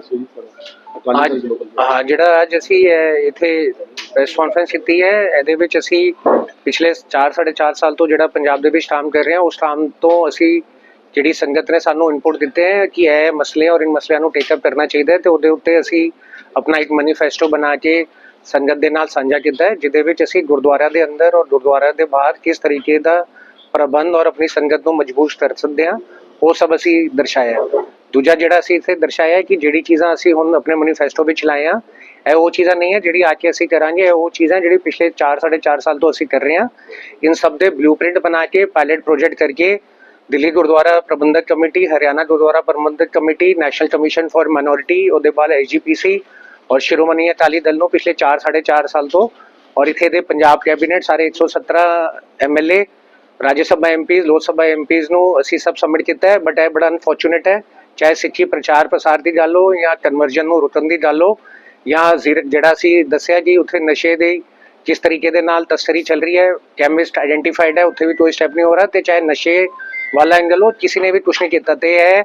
ਦੱਸੋ ਜੀ ਸਾਰਾ। ਅਕਾਲੀ ਦਲ ਅੱਜ ਗਲੋਬਲ ਹਾਂ ਜਿਹੜਾ ਅੱਜ ਅਸੀਂ ਇੱਥੇ ਪ੍ਰੈਸ ਕਾਨਫਰੰਸ ਕੀਤੀ ਹੈ ਇਹਦੇ ਵਿੱਚ ਅਸੀਂ ਪਿਛਲੇ 4 4.5 ਸਾਲ ਤੋਂ ਜਿਹੜਾ ਪੰਜਾਬ ਦੇ ਵਿੱਚ ਕੰਮ ਕਰ ਰਹੇ ਹਾਂ ਉਸ ਕੰਮ ਤੋਂ ਅਸੀਂ ਜਿਹੜੀ ਸੰਗਤ ਨੇ ਸਾਨੂੰ ਇਨਪੁਟ ਦਿੱਤੇ ਹੈ ਕਿ ਇਹ ਮਸਲੇ ਔਰ ਇਨ ਮਸਲਿਆਂ ਨੂੰ ਟੇਕ ਅਪ ਕਰਨਾ ਚਾਹੀਦਾ ਹੈ ਤੇ ਉਹਦੇ ਉੱਤੇ ਅਸੀਂ ਆਪਣਾ ਇੱਕ ਮੈਨੀਫੈਸਟੋ ਬਣਾ ਕੇ ਸੰਗਤ ਦੇ ਨਾਲ ਸਾਂਝਾ ਕੀਤਾ ਹੈ ਜਿਹਦੇ ਵਿੱਚ ਅਸੀਂ ਗੁਰਦੁਆਰਿਆਂ ਦੇ ਅੰਦਰ ਔਰ ਗੁਰਦੁਆਰਿਆਂ ਦੇ ਬਾਹਰ ਕਿਸ ਤਰੀਕੇ ਦਾ ਪ੍ਰਬੰਧ ਔਰ ਆਪਣੀ ਸੰਗਤ ਨੂੰ ਮਜ਼ਬੂਤ ਕਰ ਸਕਦੇ ਹਾਂ ਉਹ ਸਭ ਅਸੀਂ ਦਰਸਾਇਆ ਦੂਜਾ ਜਿਹੜਾ ਅਸੀਂ ਇੱਥੇ ਦਰਸਾਇਆ ਹੈ ਕਿ ਜਿਹੜੀ ਚੀਜ਼ਾਂ ਅਸੀਂ ਹੁਣ ਆਪਣੇ ਮੈਨੀਫੈਸਟੋ ਵਿੱਚ ਲਾਏ ਆ ਇਹ ਉਹ ਚੀਜ਼ਾਂ ਨਹੀਂ ਹੈ ਜਿਹੜੀ ਆ ਕੇ ਅਸੀਂ ਕਰਾਂਗੇ, ਇਹ ਉਹ ਚੀਜ਼ਾਂ ਜਿਹੜੀ ਪਿਛਲੇ 4 4.5 ਸਾਲ ਤੋਂ ਅਸੀਂ ਕਰ ਰਹੇ ਹਾਂ। ਇਨ ਸਭ ਦੇ ਬਲੂਪ੍ਰਿੰਟ ਬਣਾ ਕੇ ਪਾਇਲਟ ਪ੍ਰੋਜੈਕਟ ਕਰਕੇ, Delhi Gurdwara Prabandhak committee, Haryana Gurdwara Prabandhak committee national commission for minority ਉਹਦੇ ਬਾਅਦ ਐਸਜੀਪੀਸੀ ਔਰ ਸ਼੍ਰੋਮਣੀ ਅਕਾਲੀ ਦਲ ਨੂੰ ਪਿਛਲੇ 4 4.5 ਸਾਲ ਤੋਂ ਔਰ ਇੱਥੇ ਦੇ ਪੰਜਾਬ ਕੈਬਨਿਟ ਸਾਰੇ 117 ਐਮਐਲਏ ਰਾਜ ਸਭਾ ਐਮਪੀਜ਼ ਲੋਕ ਸਭਾ ਐਮਪੀਜ਼ ਨੂੰ ਅਸੀਂ ਸਭ ਸਬਮਿਟ ਕੀਤਾ ਹੈ ਬਟ ਇਹ ਬੜਾ ਅਨਫੋਰਚੂਨੇਟ ਹੈ, ਚਾਹੇ ਸਿੱਖੀ ਪ੍ਰਚਾਰ ਪ੍ਰਸਾਰ ਦੀ ਗੱਲ ਹੋ ਜਾਂ ਕਨਵਰਜਨ ਨੂੰ ਰੁਕਣ ਦੀ ਗੱਲ ਹੋ, ਜਾਂ ਜ਼ੀਰ- ਜਿਹੜਾ ਅਸੀਂ ਦੱਸਿਆ ਕਿ ਉੱਥੇ ਨਸ਼ੇ ਦੇ ਕਿਸ ਤਰੀਕੇ ਦੇ ਨਾਲ ਤਸਕਰੀ ਚੱਲ ਰਹੀ ਹੈ ਕੈਮਿਸਟ ਆਇਡੈਂਟੀਫਾਈਡ ਹੈ, ਉੱਥੇ ਵੀ ਕੋਈ ਸਟੈਪ ਨਹੀਂ ਹੋ ਰਿਹਾ ਤੇ ਚਾਹੇ ਨਸ਼ੇ ਵਾਲਾ ਐਂਗਲ ਹੋ, ਕਿਸੇ ਨੇ ਵੀ ਕੁਛ ਨਹੀਂ ਕੀਤਾ ਤੇ ਇਹ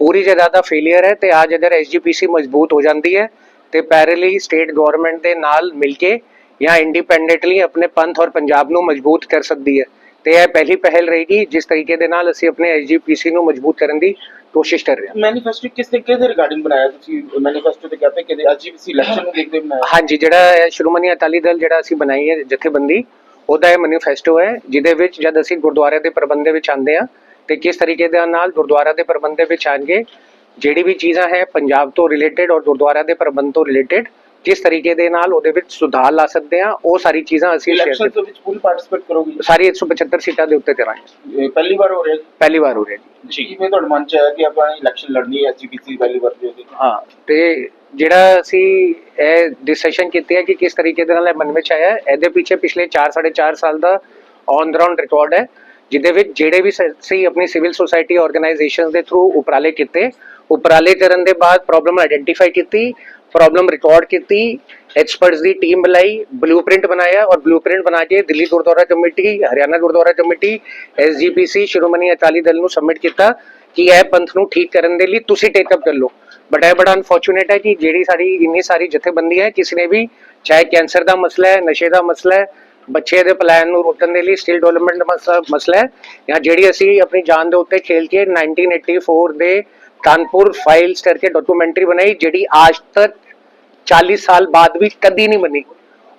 ਪੂਰੀ ਜਗ੍ਹਾ ਦਾ ਫੇਲਿਅਰ ਹੈ ਤੇ ਅੱਜ ਅਗਰ ਐਸਜੀਪੀਸੀ ਮਜ਼ਬੂਤ ਹੋ ਜਾਂਦੀ ਹੈ ਤੇ ਪੈਰਲਲੀ ਸਟੇਟ ਗਵਰਨਮੈਂਟ ਦੇ ਨਾਲ ਮਿਲ ਕੇ ਜਾਂ ਇੰਡੀਪੈਂਡੈਂਟਲੀ ਆਪਣੇ ਪੰਥ ਔਰ ਪੰਜਾਬ ਨੂੰ ਮਜ਼ਬੂਤ ਕਰ ਸਕਦੀ ਹੈ। ਤੇ ਇਹ ਪਹਿਲੀ ਪਹਿਲ ਰਹੇਗੀ ਜਿਸ ਤਰੀਕੇ ਦੇ ਨਾਲ ਅਸੀਂ ਆਪਣੇ ਐਸਜੀਪੀਸੀ ਨੂੰ ਮਜ਼ਬੂਤ ਕਰਨ ਦੀ ਕੋਸ਼ਿਸ਼ ਕਰ ਰਹੇ ਹਾਂ। ਮੈਨੀਫੈਸਟੋ ਕਿਸ ਤਰੀਕੇ ਦੇ ਰਿਗਾਰਡਿੰਗ ਬਣਾਇਆ ਤੁਸੀਂ? ਮੈਨੀਫੈਸਟੋ ਤੇ ਕਹਿੰਦੇ ਕਿ ਐਜੀਪੀਸੀ ਇਲੈਕਸ਼ਨ ਨੂੰ ਦੇਖਦੇ ਬਣਾਇਆ। ਹਾਂਜੀ ਜਿਹੜਾ ਇਹ ਸ਼੍ਰੋਮਣੀ ਅਕਾਲੀ ਦਲ ਜਿਹੜਾ ਅਸੀਂ ਬਣਾਈ ਹੈ ਜਥੇਬੰਦੀ ਉਹਦਾ ਇਹ ਮੈਨੀਫੈਸਟੋ ਹੈ ਜਿਹਦੇ ਵਿੱਚ ਜਦ ਅਸੀਂ ਗੁਰਦੁਆਰੇ ਦੇ ਪ੍ਰਬੰਧ ਦੇ ਵਿੱਚ ਆਉਂਦੇ ਆ ਤੇ ਕਿਸ ਤਰੀਕੇ ਦੇ ਨਾਲ ਗੁਰਦੁਆਰਾ ਦੇ ਪ੍ਰਬੰਧ ਦੇ ਵਿੱਚ ਆਣਗੇ ਜਿਹੜੀ ਵੀ ਚੀਜ਼ਾਂ ਹੈ ਪੰਜਾਬ ਤੋਂ ਰਿਲੇਟਡ ਔਰ ਗੁਰਦੁਆਰਾ ਦੇ ਪ੍ਰਬੰਧ ਤੋਂ ਰਿਲੇਟਡ ਕਿਸ ਤਰੀਕੇ ਦੇ ਨਾਲ ਉਹਦੇ ਵਿੱਚ ਸੁਧਾਰ ਲਾ ਸਕਦੇ ਆ ਉਹ ਸਾਰੀ ਚੀਜ਼ਾਂ ਅਸੀਂ ਇਲੈਕਸ਼ਨ ਸ਼ੇਅਰ ਦੇ ਵਿੱਚ ਪੂਰੀ ਪਾਰਟਿਸਿਪੇਟ ਕਰੋਗੇ? ਸਾਰੀ 175 ਸੀਟਾਂ ਦੇ ਉੱਤੇ ਕਰਾਂਗੇ। ਇਹ ਪਹਿਲੀ ਵਾਰ ਹੋ ਰਿਹਾ ਪਹਿਲੀ ਵਾਰ ਹੋ ਰਿਹਾ ਜੀ। ਜੀ। ਕਿਵੇਂ ਤੁਹਾਡੇ ਮਨ ਚ ਆਇਆ ਕਿ ਆਪਾਂ ਇਲੈਕਸ਼ਨ ਲੜਨੀ ਹੈ ਐਜੀਪੀਸੀ ਪਹਿਲੀ ਵਾਰ ਦੀ ਹੋਗੀ ਹਾਂ ਤੇ ਜਿਹੜਾ ਅਸੀਂ ਇਹ ਡਿਸੀਜਨ ਕੀਤੀ ਹੈ ਕਿ ਕਿਸ ਤਰੀਕੇ ਦੇ ਨਾਲ ਇਹ ਮਨ ਵਿੱਚ ਆਇਆ ਹੈ, ਇਹਦੇ ਪਿੱਛੇ ਪਿਛਲੇ 4 4.5 ਸਾਲ ਦਾ ਔਨ ਗਰਾਊਂਡ ਰਿਕਾਰਡ ਹੈ ਜਿਹਦੇ ਵਿੱਚ ਜਿਹੜੇ ਵੀ ਸ- ਅਸੀਂ ਆਪਣੀ ਸਿਵਲ ਸੁਸਾਇਟੀ ਆਰਗੇਨਾਈਜੇਸ਼ਨਸ ਦੇ ਥਰੂ ਉਪਰਾਲੇ ਕੀਤੇ ਉਪਰਾਲੇ ਕਰਨ ਦੇ ਬਾਅਦ ਪ੍ਰੋਬਲਮ ਆਇਡੈਂਟੀਫਾਈ ਕੀਤੀ ਪ੍ਰੋਬਲਮ ਰਿਕਾਰਡ ਕੀਤੀ ਐਕਸਪਰਟਸ ਦੀ ਟੀਮ ਬੁਲਾਈ ਬਲੂਪ੍ਰਿੰਟ ਬਣਾਇਆ ਔਰ ਬਲੂਪ੍ਰਿੰਟ ਬਣਾ ਕੇ Delhi Gurdwara committee, Haryana Gurdwara committee SGPC Shiromani Akali Dal ਨੂੰ ਸਬਮਿਟ ਕੀਤਾ ਕਿ ਇਹ ਪੰਥ ਨੂੰ ਠੀਕ ਕਰਨ ਦੇ ਲਈ ਤੁਸੀਂ ਟੇਕ ਅਪ ਕਰ ਲਓ। ਬਟ ਇਹ ਬੜਾ ਅਨਫੋਰਚੂਨੇਟ ਹੈ ਕਿ ਜਿਹੜੀ ਸਾਡੀ ਇੰਨੀ ਸਾਰੀ ਜਥੇਬੰਦੀ ਹੈ, ਕਿਸੇ ਨੇ ਵੀ ਚਾਹੇ ਕੈਂਸਰ ਦਾ ਮਸਲਾ ਹੈ, ਨਸ਼ੇ ਦਾ ਮਸਲਾ ਹੈ, ਬੱਚੇ ਦੇ ਪਲਾਨ ਨੂੰ ਰੋਕਣ ਦੇ ਲਈ ਸਕਿੱਲ ਡਿਵੈਲਪਮੈਂਟ ਦਾ ਮਸਲਾ ਮਸਲਾ ਹੈ, ਜਾਂ ਜਿਹੜੀ ਅਸੀਂ ਆਪਣੀ ਜਾਨ ਦੇ ਉੱਤੇ ਖੇਲ ਕੇ 1984 ਦੇ ਕਾਨਪੁਰ ਫਾਈਲਸ ਕਰਕੇ ਡਾਕੂਮੈਂਟਰੀ ਬਣਾਈ, ਜਿਹੜੀ ਅੱਜ ਤੱਕ 40 ਸਾਲ ਬਾਅਦ ਵੀ ਕਦੀ ਨਹੀਂ ਬਣੀ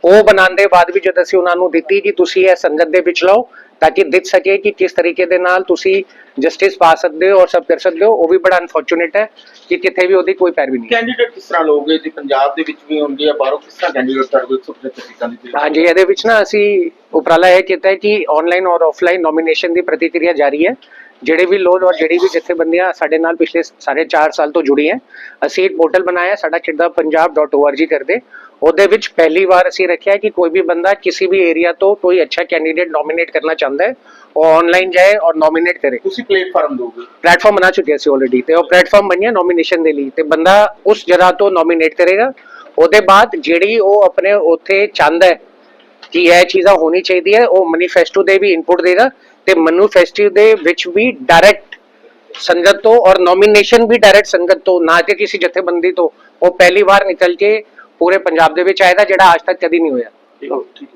ਉਹ ਬਣਾਉਣ ਦੇ ਬਾਅਦ ਵੀ ਜਦ ਅਸੀਂ ਉਹਨਾਂ ਨੂੰ ਦਿੱਤੀ ਕਿ ਤੁਸੀਂ ਇਹ ਸੰਗਤ ਦੇ ਵਿੱਚ ਲਓ ਤਾਂ ਕਿ ਦਿਖ ਸਕੇ ਕਿ ਕਿਸ ਤਰੀਕੇ ਦੇ ਨਾਲ ਤੁਸੀਂ ਜਸਟਿਸ ਪਾ ਸਕਦੇ ਹੋ ਔਰ ਸਭ ਕਰ ਸਕਦੇ ਹੋ ਉਹ ਵੀ ਬੜਾ ਅਨਫੋਰਚੂਨੇਟ ਹੈ ਕਿ ਕਿਤੇ ਵੀ ਉਹਦੀ ਕੋਈ ਪੈਰਵੀ ਨਹੀਂ ਹੈ। ਕੈਂਡੀਡੇਟ ਕਿਸ ਤਰ੍ਹਾਂ ਲੋਗੇ ਜੀ ਪੰਜਾਬ ਦੇ ਵਿੱਚ ਵੀ ਹੋਣਗੇ ਜਾਂ ਬਾਹਰੋਂ ਕਿਸ ਤਰ੍ਹਾਂ ਕੈਂਡੀਡੇਟ ਕਰਦੇ 175 ਸੀਟਾਂ ਦੀ ਤੇ ਹਾਂਜੀ ਇਹਦੇ ਵਿੱਚ ਨਾ ਅਸੀਂ ਉਪਰਾਲਾ ਇਹ ਕੀਤਾ ਹੈ ਕਿ ਆਨਲਾਈਨ ਔਰ ਆਫਲਾਈਨ ਨੋਮੀਨੇਸ਼ਨ ਦੀ ਪ੍ਰਤੀਕਿਰਿਆ ਜਾਰੀ ਹੈ। ਜਿਹੜੇ ਵੀ ਲੋਕ ਔਰ ਜਿਹੜੀ ਵੀ ਜਥੇਬੰਦੀਆਂ ਸਾਡੇ ਨਾਲ ਪਿਛਲੇ ਸਾਰੇ 4 ਸਾਲ ਤੋਂ ਜੁੜੀ ਹੈ ਅਸੀਂ ਇੱਕ ਪੋਰਟਲ ਬਣਾਇਆ ਸਾਡਾ ਪੰਜਾਬ.org ਕਰਦੇ। ਉਹਦੇ ਵਿੱਚ ਪਹਿਲੀ ਵਾਰ ਅਸੀਂ ਰੱਖਿਆ ਕਿ ਕੋਈ ਵੀ ਬੰਦਾ ਕਿਸੇ ਵੀ ਏਰੀਆ ਤੋਂ ਕੋਈ ਅੱਛਾ ਕੈਂਡੀਡੇਟ ਨੋਮੀਨੇਟ ਕਰਨਾ ਚਾਹੁੰਦਾ ਹੈ ਉਹ ਆਨਲਾਈਨ ਜਾਏ ਔਰ ਨੋਮੀਨੇਟ ਕਰੇ। ਤੁਸੀਂ ਪਲੇਟਫਾਰਮ ਦੋਗੇ? ਪਲੇਟਫਾਰਮ ਬਣਾ ਚੁੱਕੇ ਸੀ ਆਲਰੇਡੀ ਤੇ ਉਹ ਪਲੇਟਫਾਰਮ ਬਣਿਆ ਨੋਮੀਨੇਸ਼ਨ ਦੇ ਲਈ ਤੇ ਬੰਦਾ ਉਸ ਜਗ੍ਹਾ ਤੋਂ ਨੋਮੀਨੇਟ ਕਰੇਗਾ। ਉਹਦੇ ਬਾਅਦ ਜਿਹੜੀ ਉਹ ਆਪਣੇ ਉੱਥੇ ਚਾਹੁੰਦਾ ਹੈ ਕਿ ਇਹ ਚੀਜ਼ਾਂ ਹੋਣੀ ਚਾਹੀਦੀ ਹੈ ਉਹ ਮੈਨੀਫੈਸਟੋ ਦੇ ਵੀ ਇਨਪੁਟ ਦੇਗਾ ਤੇ ਮੈਨੀਫੈਸਟੋ ਦੇ ਵਿੱਚ ਵੀ ਡਾਇਰੈਕਟ ਸੰਗਤ ਤੋਂ ਔਰ ਨੋਮੀਨੇਸ਼ਨ ਵੀ ਡਾਇਰੈਕਟ ਸੰਗਤ ਤੋਂ ਨਾ ਕਿ ਕਿਸੇ ਜਥੇਬੰਦੀ ਤੋਂ। ਉਹ ਪਹਿਲੀ ਵਾਰ ਨਿਕਲ ਕੇ ਪੂਰੇ ਪੰਜਾਬ ਦੇ ਵਿੱਚ ਆਏਗਾ ਜਿਹੜਾ ਅੱਜ ਤੱਕ ਕਦੀ ਨਹੀਂ ਹੋਇਆ। ਠੀਕ